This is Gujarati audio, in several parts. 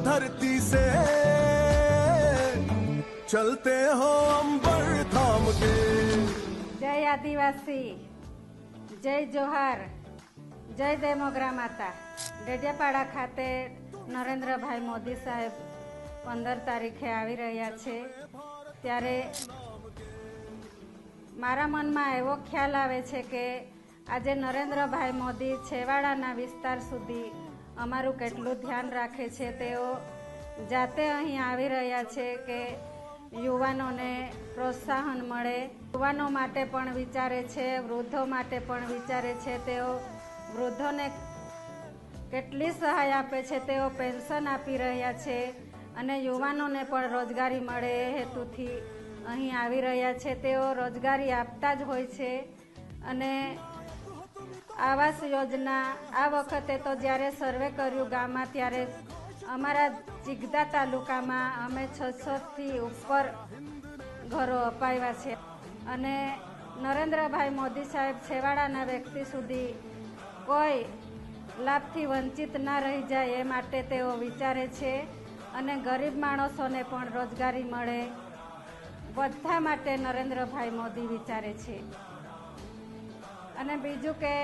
धरती से चलते हो अंबर थाम के જય આદિવાસી જય જોહાર જય દેમોગ્રા માતા ડેડિયાપાડા ખાતે નરેન્દ્રભાઈ મોદી સાહેબ પંદર તારીખે આવી રહ્યા છે ત્યારે મારા મનમાં એવો ખ્યાલ આવે છે કે આજે નરેન્દ્રભાઈ મોદી છેવાડાના વિસ્તાર સુધી અમારું કેટલું ધ્યાન રાખે છે તેઓ જાતે અહીં આવી રહ્યા છે કે યુવાનોને પ્રોત્સાહન મળે. યુવાનો માટે પણ વિચારે છે, વૃદ્ધો માટે પણ વિચારે છે. તેઓ વૃદ્ધોને કેટલી સહાય આપે છે, તેઓ પેન્શન આપી રહ્યા છે અને યુવાનોને પણ રોજગારી મળે એ હેતુથી અહીં આવી રહ્યા છે. તેઓ રોજગારી આપતા જ હોય છે અને આવાસ યોજના, આ વખતે તો જ્યારે સર્વે કર્યું ગામમાં, ત્યારે અમારા જીગદા તાલુકામાં અમે છસોથી ઉપર ઘરો અપાવ્યા છે. અને નરેન્દ્રભાઈ મોદી સાહેબ છેવાડાના વ્યક્તિ સુધી કોઈ લાભથી વંચિત ના રહી જાય એ માટે તેઓ વિચારે છે અને ગરીબ માણસોને પણ રોજગારી મળે. બધા માટે નરેન્દ્રભાઈ મોદી વિચારે છે. અને બીજું કે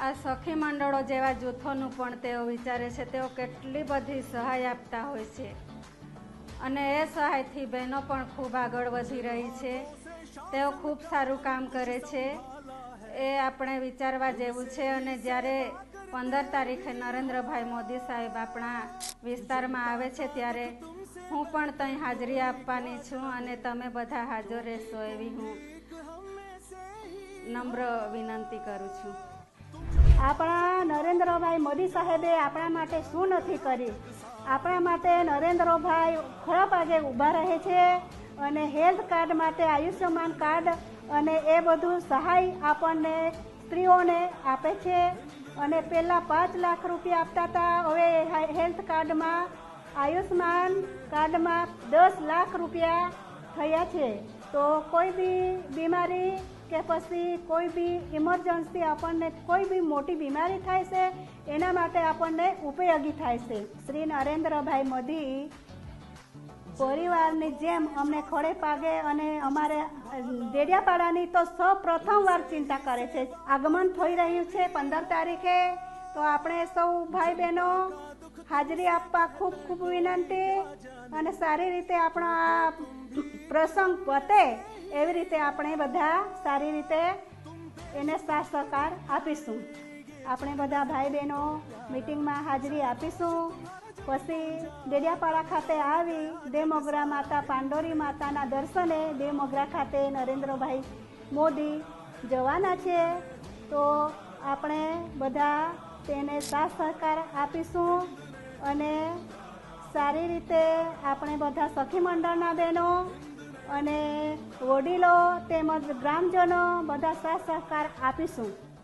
આ સખી મંડળો જેવા જૂથોનું પણ તેઓ વિચારે છે, તેઓ કેટલી બધી સહાય આપતા હોય છે. અને એ સહાયથી બહેનો પણ ખૂબ આગળ વધી રહી છે. તેઓ ખૂબ સારું કામ કરે છે. એ આપણે વિચારવા જેવું છે અને જ્યારે પંદર તારીખે નરેન્દ્રભાઈ મોદી સાહેબ આપણા વિસ્તારમાં આવે છે, ત્યારે હું પણ ત્યાં હાજરી આપવાની છું અને તમે બધા હાજર રહેશો એવી હું નમ્ર વિનંતી કરું છું. આપણા નરેન્દ્રભાઈ મોદી સાહેબે આપણા માટે શું નથી કર્યું? આપણા માટે નરેન્દ્રભાઈ ખરા પાગે ઊભા રહે છે અને હેલ્થ કાર્ડ માટે આયુષ્યમાન કાર્ડ અને એ બધું સહાય આપણને સ્ત્રીઓને આપે છે અને પહેલાં પાંચ લાખ રૂપિયા આપતા હતા, હવે હેલ્થ કાર્ડમાં, આયુષ્યમાન કાર્ડમાં દસ લાખ રૂપિયા થયા છે. તો કોઈ બી બીમારી કે પછી કોઈ બી ઇમરજન્સી આપણને કોઈ બી મોટી બીમારી થાય છે, એના માટે આપણને ઉપયોગી થાય છે. શ્રી નરેન્દ્રભાઈ મોદી પરિવારની જેમ અમને ખડે પાગે અને અમારે ડેડિયાપાડાની તો સૌ પ્રથમ વાર ચિંતા કરે છે. આગમન થઈ રહ્યું છે પંદર તારીખે. તો આપણે સૌ ભાઈ બહેનો હાજરી આપવા ખૂબ ખૂબ વિનંતી અને સારી રીતે આપણો આ પ્રસંગ પતે એવી રીતે આપણે બધા સારી રીતે એને સાથ સહકાર આપીશું. આપણે બધા ભાઈ બહેનો મિટિંગમાં હાજરી આપીશું. પછી ડેડિયાપાડા ખાતે આવી દેમોગરા માતા પાંડોરી માતાના દર્શને દેમોગરા ખાતે નરેન્દ્રભાઈ મોદી જવાના છે. તો આપણે બધા તેને સાથ સહકાર આપીશું. અને સારી રીતે આપણે બધા સખી મંડળના બહેનો અને વડીલો તેમજ ગ્રામજનો બધા સાથ સહકાર આપીશું.